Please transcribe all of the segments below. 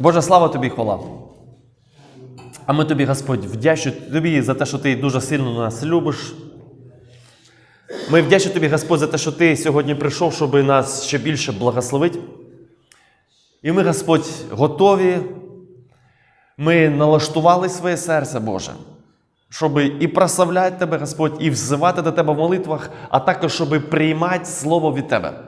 Боже, слава тобі хвала. А ми тобі, Господь, вдячні тобі за те, що ти дуже сильно нас любиш. Ми вдячні тобі, Господь, за те, що ти сьогодні прийшов, щоб нас ще більше благословити. І ми, Господь, готові. Ми налаштували своє серце, Боже, щоб і прославляти Тебе, Господь, і взивати до Тебе в молитвах, а також, щоб приймати Слово від Тебе.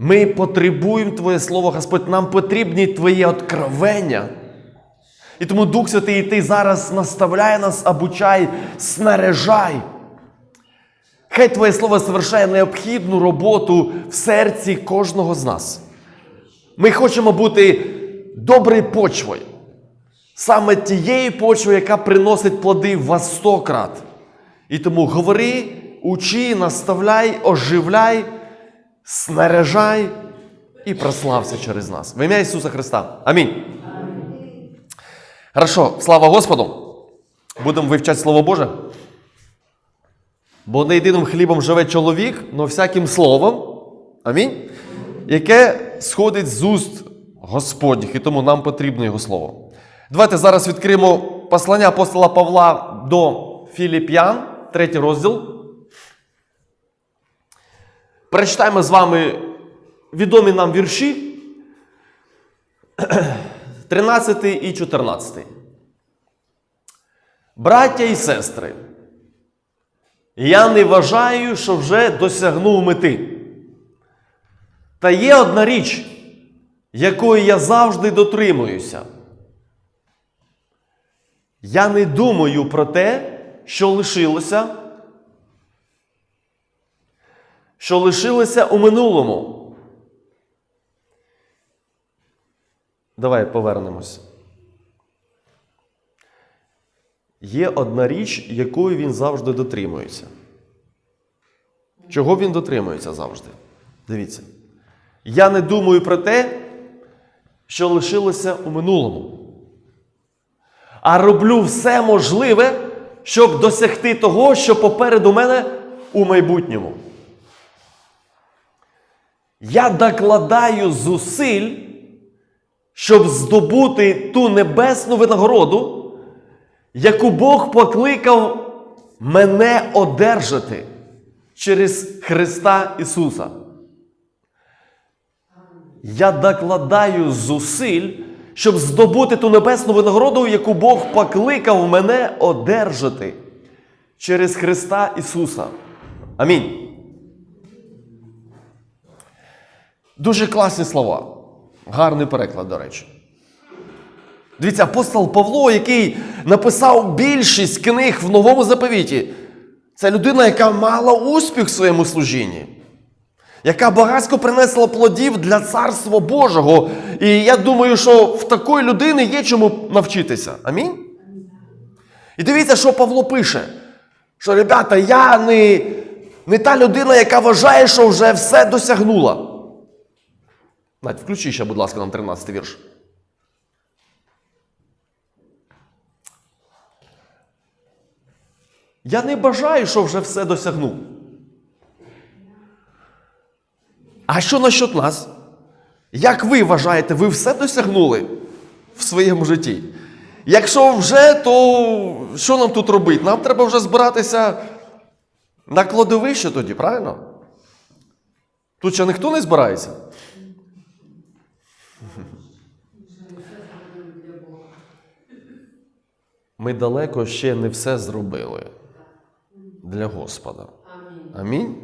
Ми потребуємо Твоє Слово, Господь, нам потрібні Твої откровення. І тому Дух Святий, Ти зараз наставляє нас, обучай, снаряжай. Хай Твоє Слово совершає необхідну роботу в серці кожного з нас. Ми хочемо бути доброю почвою. Саме тією почвою, яка приносить плоди в сто крат. І тому говори, учи, наставляй, оживляй, снаряжай і прослався через нас. В ім'я Ісуса Христа. Амінь. Хорошо, слава Господу. Будемо вивчати Слово Боже. Бо не єдиним хлібом живе чоловік, но всяким словом, амінь, яке сходить з уст Господніх, і тому нам потрібно Його Слово. Давайте зараз відкриємо послання апостола Павла до Філіп'ян, третій розділ. Прочитаємо з вами відомі нам вірші 13 і 14. Браття і сестри. Я не вважаю, що вже досягнув мети. Та є одна річ, якої я завжди дотримуюся. Я не думаю про те, що лишилося, що лишилося у минулому. Давай повернемось. Є одна річ, якою він завжди дотримується. Чого він дотримується завжди? Дивіться. Я не думаю про те, що лишилося у минулому. А роблю все можливе, щоб досягти того, що попереду мене у майбутньому. Я докладаю зусиль, щоб здобути ту небесну винагороду, яку Бог покликав мене одержати через Христа Ісуса. Я докладаю зусиль, щоб здобути ту небесну винагороду, яку Бог покликав мене одержати через Христа Ісуса. Амінь. Дуже класні слова. Гарний переклад, до речі. Дивіться, апостол Павло, який написав більшість книг в новому заповіті, це людина, яка мала успіх в своєму служінні, яка багатько принесла плодів для царства Божого. І я думаю, що в такої людини є чому навчитися. Амінь. І дивіться, що Павло пише: що, ребята, я не, не та людина, яка вважає, що вже все досягнула. Надь, включи ще, будь ласка, нам 13 вірш. Я не бажаю, що вже все досягнув. А що насчет нас? Як ви вважаєте, ви все досягнули в своєму житті? Якщо вже, то що нам тут робити? Нам треба вже збиратися на кладовище тоді, правильно? Тут ще ніхто не збирається? Ми далеко ще не все зробили для Господа. Амінь.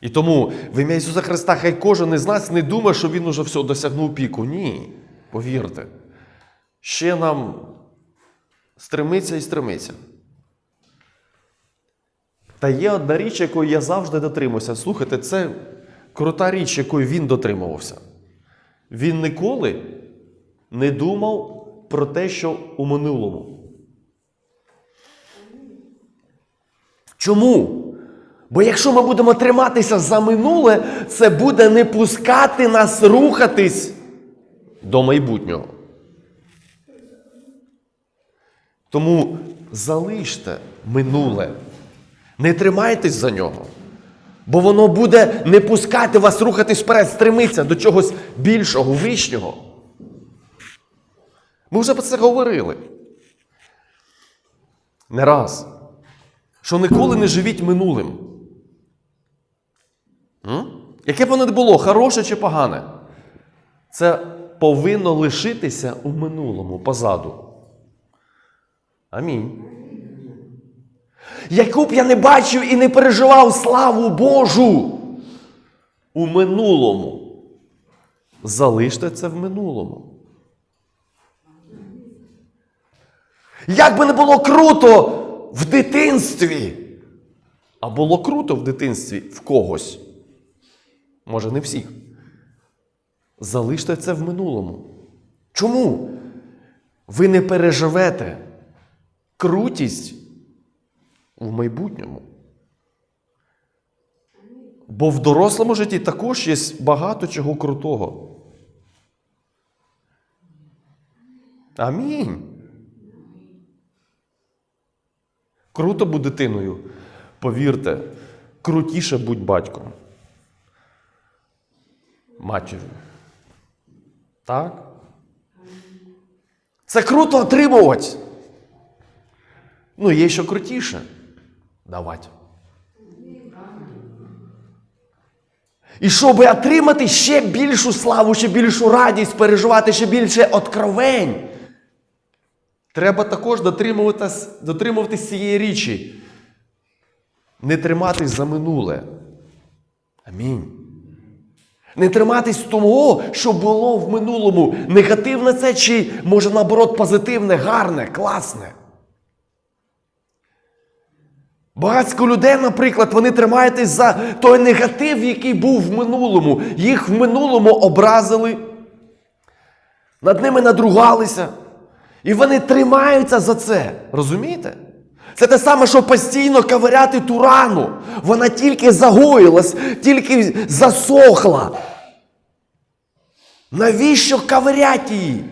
І тому в ім'я Ісуса Христа хай кожен із нас не думає, що Він уже все досягнув піку. Ні. Повірте. Ще нам стремиться і стремиться. Та є одна річ, якої я завжди дотримуюся. Слухайте, це крута річ, якою він дотримувався. Він ніколи не думав про те, що у минулому. Чому? Бо якщо ми будемо триматися за минуле, це буде не пускати нас рухатись до майбутнього. Тому залиште минуле, не тримайтесь за нього. Бо воно буде не пускати вас рухатись вперед, стремитися до чогось більшого, вищого. Ми вже про це говорили. Не раз. Що ніколи не живіть минулим. М? Яке б воно не було, хороше чи погане, це повинно лишитися у минулому позаду. Амінь. Яку б я не бачив і не переживав славу Божу у минулому. Залиште це в минулому. Як би не було круто в дитинстві, а було круто в дитинстві в когось. Може, не всіх. Залиште це в минулому. Чому? Ви не переживете крутість в майбутньому. Бо в дорослому житті також є багато чого крутого. Амінь. Круто будь дитиною. Повірте, крутіше будь батьком. Матір'ю. Так? Це круто отримувати. Ну, є що крутіше. Давати. І щоб отримати ще більшу славу, ще більшу радість, переживати ще більше откровень, треба також дотримуватись, дотримуватись цієї річі. Не триматись за минуле. Амінь. Не триматись того, що було в минулому. Негативне це чи, може, наоборот, позитивне, гарне, класне. Багатько людей, наприклад, вони тримаються за той негатив, який був в минулому. Їх в минулому образили, над ними надругалися. І вони тримаються за це. Розумієте? Це те саме, що постійно ковиряти ту рану. Вона тільки загоїлась, тільки засохла. Навіщо ковиряти її?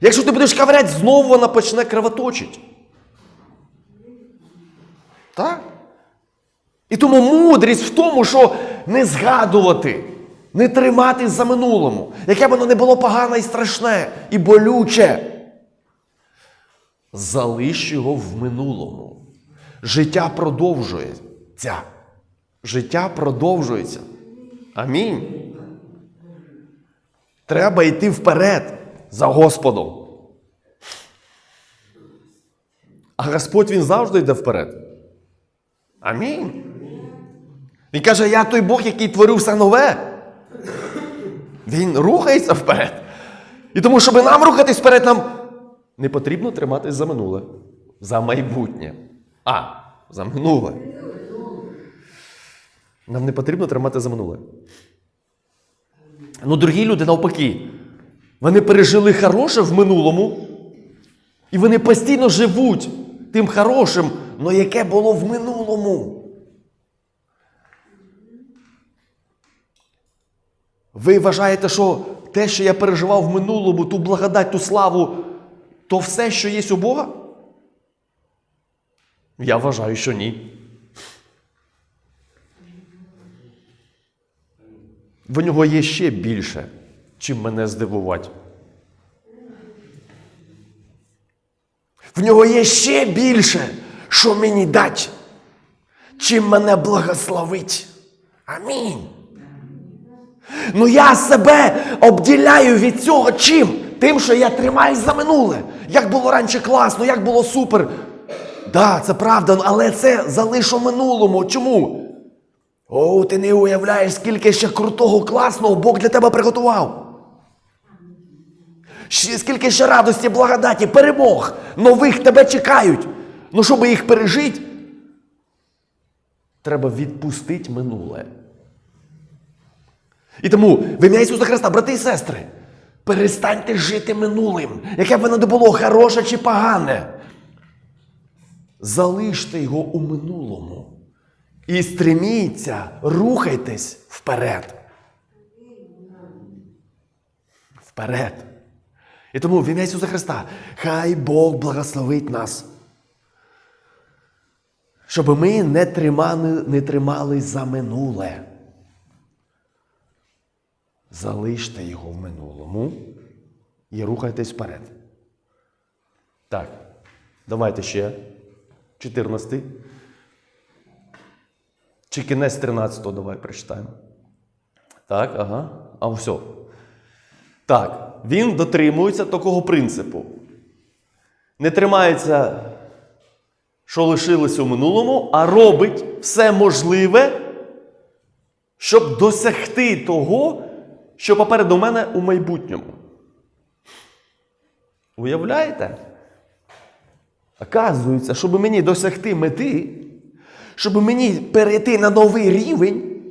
Якщо ти будеш ковиряти, знову вона почне кровоточити. Так? І тому мудрість в тому, що не згадувати, не триматись за минулому, яке б воно не було погане і страшне, і болюче. Залиш його в минулому. Життя продовжується. Життя продовжується. Амінь. Треба йти вперед за Господом. А Господь Він завжди йде вперед. Амінь. Він каже, я той Бог, який творив все нове. Він рухається вперед. І тому, щоб нам рухатись вперед, нам не потрібно триматись за минуле, за майбутнє. А, за минуле. Нам не потрібно тримати за минуле. Ну, дорогі люди, навпаки, вони пережили хороше в минулому, і вони постійно живуть тим хорошим, але яке було в минулому. Ви вважаєте, що те, що я переживав в минулому, ту благодать, ту славу, то все, що є у Бога? Я вважаю, що ні. В нього є ще більше, чим мене здивувати. В нього є ще більше, що мені дать, чим мене благословить. Амінь. Ну я себе обділяю від цього чим? Тим, що я тримаюсь за минуле. Як було раніше класно, як було супер. Да, це правда, але це залишу минулому. Чому? О, ти не уявляєш, скільки ще крутого, класного Бог для тебе приготував. Скільки ще радості, благодаті, перемог, нових тебе чекають. Ну, щоб їх пережити, треба відпустити минуле. І тому в ім'я Ісуса Христа, брати і сестри, перестаньте жити минулим, яке б воно не було хороше чи погане. Залиште його у минулому. І стреміться, рухайтесь вперед. Вперед. І тому в ім'я Ісуса Христа, хай Бог благословить нас. Щоб ми не тримали, не тримали за минуле. Залиште його в минулому і рухайтесь вперед. Так, давайте ще. 14. Чи кінець 13 давай прочитаємо. Так, ага. А все. Так, він дотримується такого принципу. Не тримається, що лишилося у минулому, а робить все можливе, щоб досягти того, що попереду мене у майбутньому. Уявляєте? Оказується, щоб мені досягти мети, щоб мені перейти на новий рівень,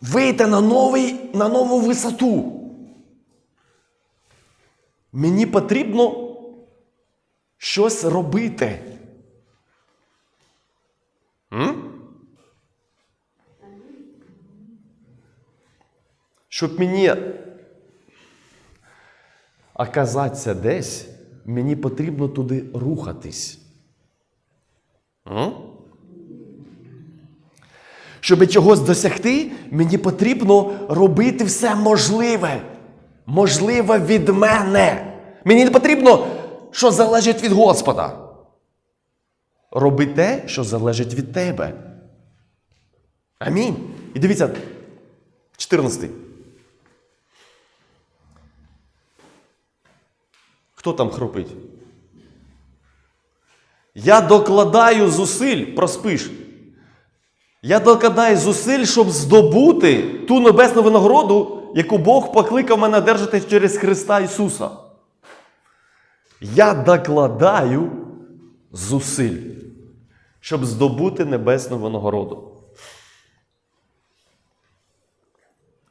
вийти на, новий, на нову висоту. Мені потрібно щось робити. М? Щоб мені оказатися десь, мені потрібно туди рухатись. М? Щоб чогось досягти, мені потрібно робити все можливе. Можливе від мене. Мені не потрібно, що залежить від Господа. Роби те, що залежить від тебе. Амінь. І дивіться, 14. Хто там хропить? Я докладаю зусиль, проспиш. Я докладаю зусиль, щоб здобути ту небесну винагороду, яку Бог покликав мене одержати через Христа Ісуса. Я докладаю зусиль, щоб здобути небесну винагороду.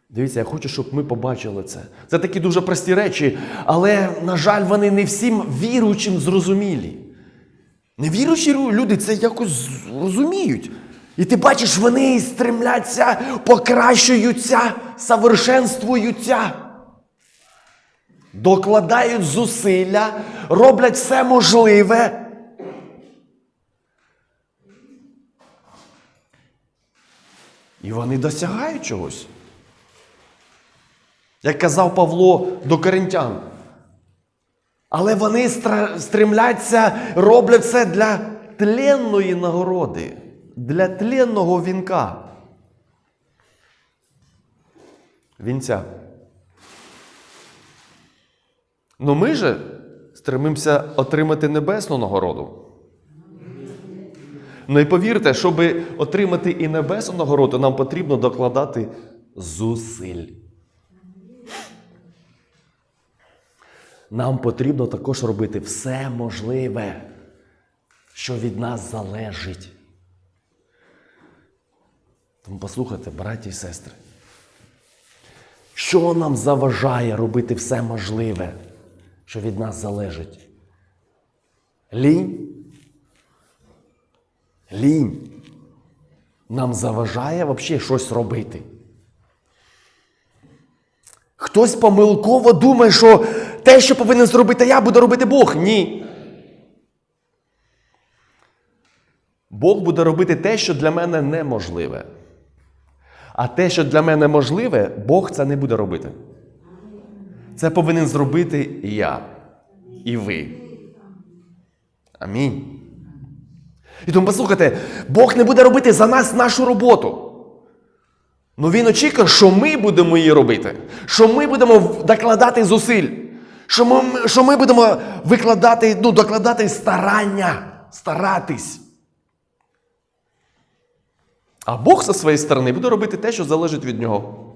Дивіться, я хочу, щоб ми побачили це. Це такі дуже прості речі, але, на жаль, вони не всім віруючим зрозумілі. Невіруючі люди це якось розуміють. І ти бачиш, вони стремляться, покращуються, совершенствуються, докладають зусилля, роблять все можливе. І вони досягають чогось. Як казав Павло до коринтян. Але вони стремляться, роблять це для тленної нагороди, для тленного вінка. Вінця. Ну ми же стремимося отримати небесну нагороду. Ну і повірте, щоб отримати і небесну нагороду, нам потрібно докладати зусиль. Нам потрібно також робити все можливе, що від нас залежить. Тому послухайте, браті і сестри, що нам заважає робити все можливе, що від нас залежить? Лінь? Лінь. Нам заважає взагалі щось робити. Хтось помилково думає, що те, що повинен зробити я, буде робити Бог. Ні. Бог буде робити те, що для мене неможливе. А те, що для мене можливе, Бог це не буде робити. Це повинен зробити я і ви. Амінь. І тому послухайте, Бог не буде робити за нас нашу роботу. Ну він очікує, що ми будемо її робити, що ми будемо докладати зусиль, що ми, що ми будемо викладати, ну, докладати старання, старатись. А Бог зі своєї сторони буде робити те, що залежить від нього.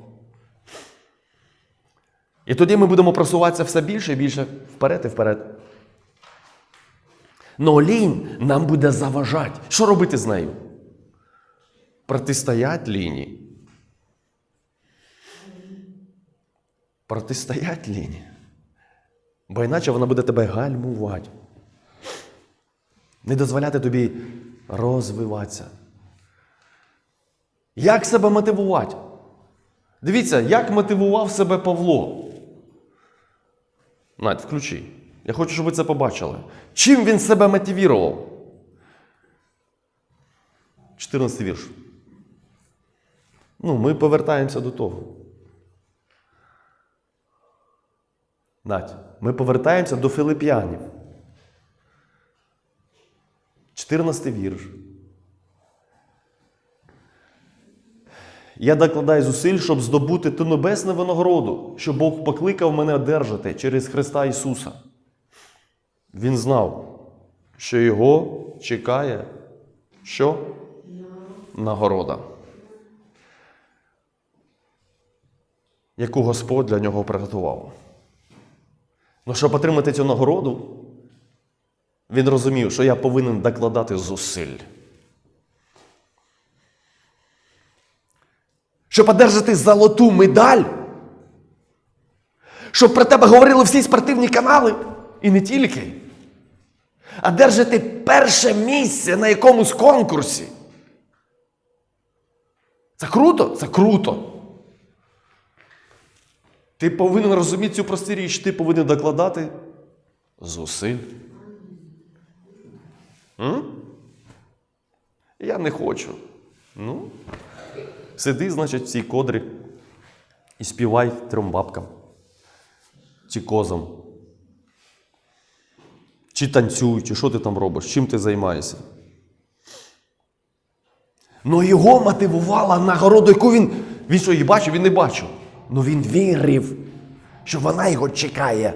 І тоді ми будемо просуватися все більше і більше вперед і вперед. Но лінь нам буде заважати. Що робити з нею? Протистоять ліні. Протистоять ліні. Бо іначе вона буде тебе гальмувати. Не дозволяти тобі розвиватися. Як себе мотивувати? Дивіться, як мотивував себе Павло. Надь, включи. Я хочу, щоб ви це побачили. Чим він себе мотивував? 14 вірш. Ну, ми повертаємося до того. Надь, ми повертаємося до Филип'янів. 14 вірш. Я докладаю зусиль, щоб здобути ту небесну винагороду, що Бог покликав мене одержати через Христа Ісуса. Він знав, що його чекає що? Нагорода. Яку Господь для нього приготував. Ну, щоб отримати цю нагороду, він розумів, що я повинен докладати зусиль. Щоб одержати золоту медаль, щоб про тебе говорили всі спортивні канали, і не тільки, а держати перше місце на якомусь конкурсі. Це круто? Це круто. Ти повинен розуміти цю просту річ, ти повинен докладати зусиль. М? Я не хочу. Ну, сиди, значить, в цій кодрі і співай трьом бабкам. Чи козам. Чи танцюй, чи що ти там робиш, чим ти займаєшся. Ну його мотивувала нагорода, яку він. Він що її бачив, він не бачив. Ну він вірив, що вона його чекає.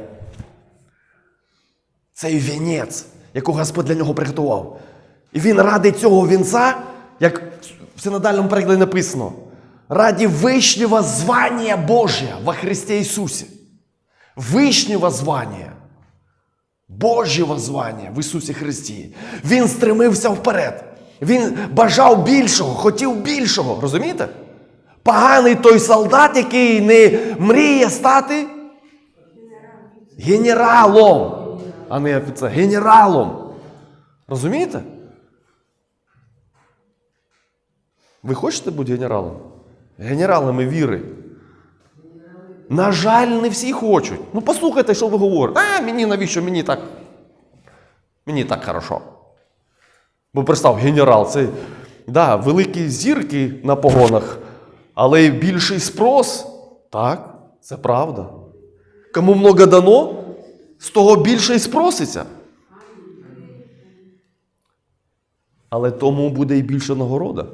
Цей вінець, якого Господь для нього приготував. І він ради цього вінця, як в синодальному перекладі написано, раді вишнього звання Божия во Христі Ісусі. Вишнього звання. Божого звання в Ісусі Христі. Він стремився вперед. Він бажав більшого, хотів більшого. Розумієте? Поганий той солдат, який не мріє стати генералом, а не офіцером. Генералом. Розумієте? Ви хочете бути генералом? Генералами віри. На жаль, не всі хочуть. Ну послухайте, що ви говорите. А, мені навіщо мені так? Мені так хорошо. Бо представ, генерал, це да, великі зірки на погонах, але й більший спрос. Так, це правда. Кому много дано, з того більше й спроситься. Але тому буде і більша нагорода.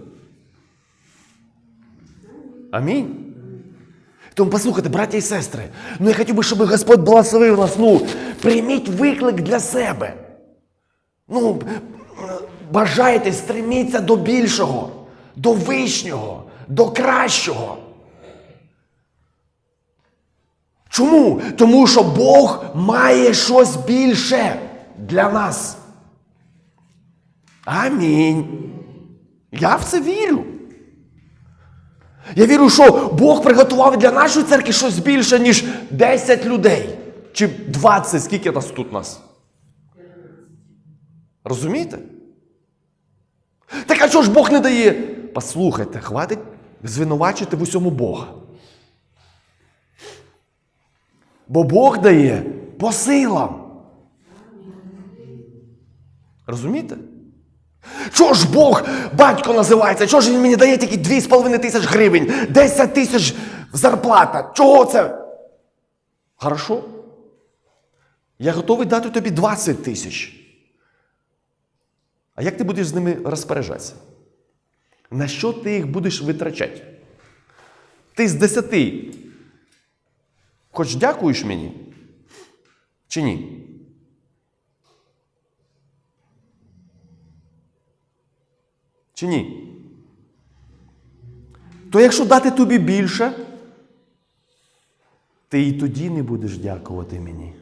Амінь. Тому послухайте, браття і сестри, ну я хотів би, щоб Господь благословив нас. Ну, прийміть виклик для себе. Ну, бажайте, стреміться до більшого, до вищого, до кращого. Чому? Тому що Бог має щось більше для нас. Амінь. Я в це вірю. Я вірю, що Бог приготував для нашої церкви щось більше, ніж 10 людей. Чи 20, скільки нас тут нас? Розумієте? Так а чого ж Бог не дає? Послухайте, хватить звинувачити в усьому Бога. Бо Бог дає по силам. Розумієте? Чого ж Бог батько називається? Чого ж він мені дає тільки 2,5 тисяч гривень, 10 тисяч зарплата? Чого це? Хорошо. Я готовий дати тобі 20 тисяч. А як ти будеш з ними розпоряджатися? На що ти їх будеш витрачати? Ти з 10 хоч дякуєш мені? Чи ні? Чи ні? То якщо дати тобі більше, ти і тоді не будеш дякувати мені.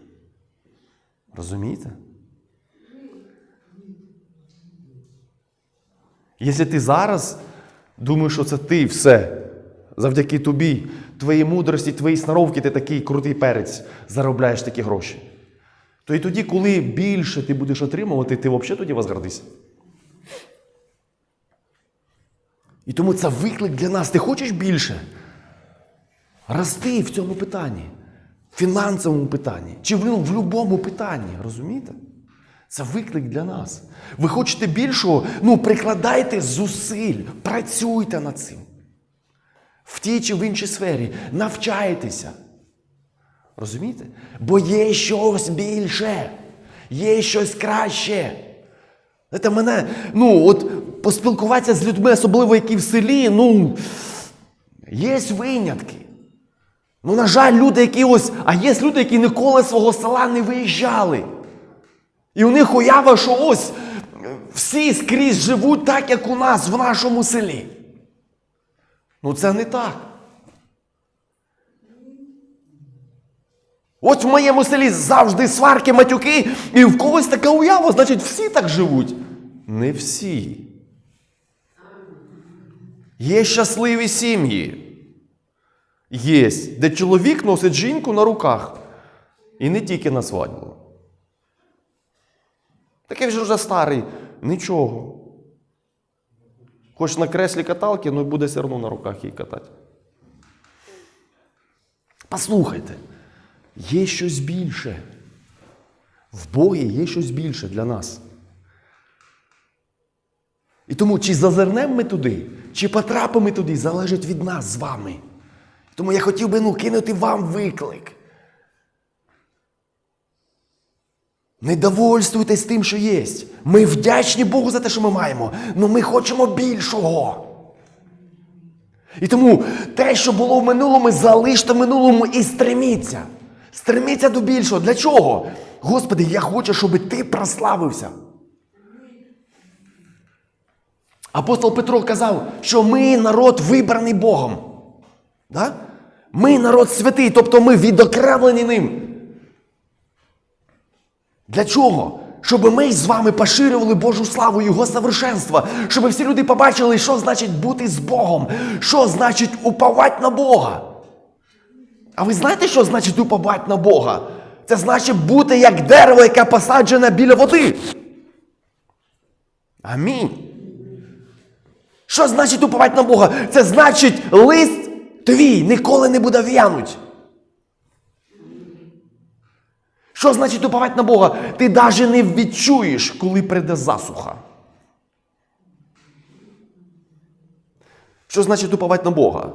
Розумієте? Якщо ти зараз думаєш, що це ти все, завдяки тобі, твоїй мудрості, твоїй сноровки, ти такий крутий перець, заробляєш такі гроші. То і тоді, коли більше ти будеш отримувати, ти взагалі тоді возгордися. І тому це виклик для нас. Ти хочеш більше? Рости в цьому питанні, в фінансовому питанні, чи в, в будь-якому питанні, розумієте? Це виклик для нас. Ви хочете більшого? Ну, прикладайте зусиль, працюйте над цим. В тій чи в іншій сфері, навчайтеся. Розумієте? Бо є щось більше, є щось краще. Знаєте, мене, ну, от поспілкуватися з людьми, особливо які в селі, ну, є винятки. Ну, на жаль, люди, які ось, а є люди, які ніколи свого села не виїжджали. І у них уява, що ось всі скрізь живуть так, як у нас в нашому селі. Ну, це не так. От в моєму селі завжди сварки, матюки, і в когось така уява, значить, всі так живуть. Не всі. Є щасливі сім'ї. Є, де чоловік носить жінку на руках. І не тільки на свадьбу. Такий вже вже старий, нічого. Хоч на креслі каталки, ну буде все одно на руках її катати. Послухайте, є щось більше. В Богі є щось більше для нас. І тому, чи зазирнемо ми туди, чи потрапимо ми туди, залежить від нас з вами. Тому я хотів би ну, кинути вам виклик. Не довольствуйтесь тим, що є. Ми вдячні Богу за те, що ми маємо, але ми хочемо більшого. І тому те, що було в минулому, залиште в минулому і стреміться. Стреміться до більшого. Для чого? Господи, я хочу, щоб ти прославився. Апостол Петро казав, що ми народ вибраний Богом. Да? Ми народ святий, тобто ми відокремлені ним. Для чого? Щоб ми з вами поширювали Божу славу Його совершенства, щоб всі люди побачили, що значить бути з Богом, що значить уповати на Бога. А ви знаєте, що значить уповати на Бога? Це значить бути як дерево, яке посаджене біля води. Амінь. Що значить уповати на Бога? Це значить лист твій ніколи не буде в'януть. Що значить уповати на Бога? Ти навіть не відчуєш, коли прийде засуха. Що значить уповати на Бога?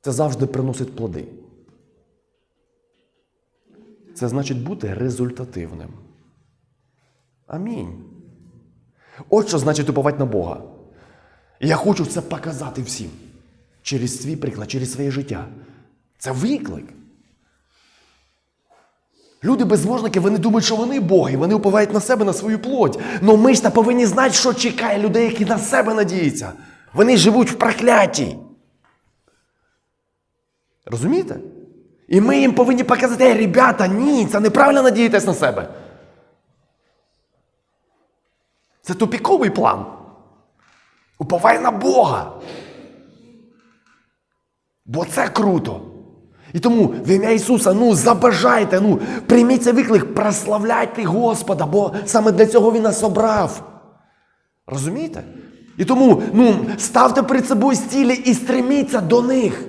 Це завжди приносить плоди. Це значить бути результативним. Амінь. От що значить уповати на Бога. Я хочу це показати всім. Через свій приклад, через своє життя. Це виклик. Люди безможники, вони думають, що вони боги, вони уповають на себе, на свою плоть. Но ми ж та повинні знати, що чекає людей, які на себе надіються. Вони живуть в прокляті. Розумієте? І ми їм повинні показати, «Ей, ребята, ні, це неправильно надіятись на себе. Це тупіковий план. Уповай на Бога. Бо це круто. І тому в ім'я Ісуса, ну забажайте, ну прийміть цей виклик, прославляйте Господа, бо саме для цього Він нас обрав. Розумієте? І тому ну, ставте перед собою стілі і стреміться до них.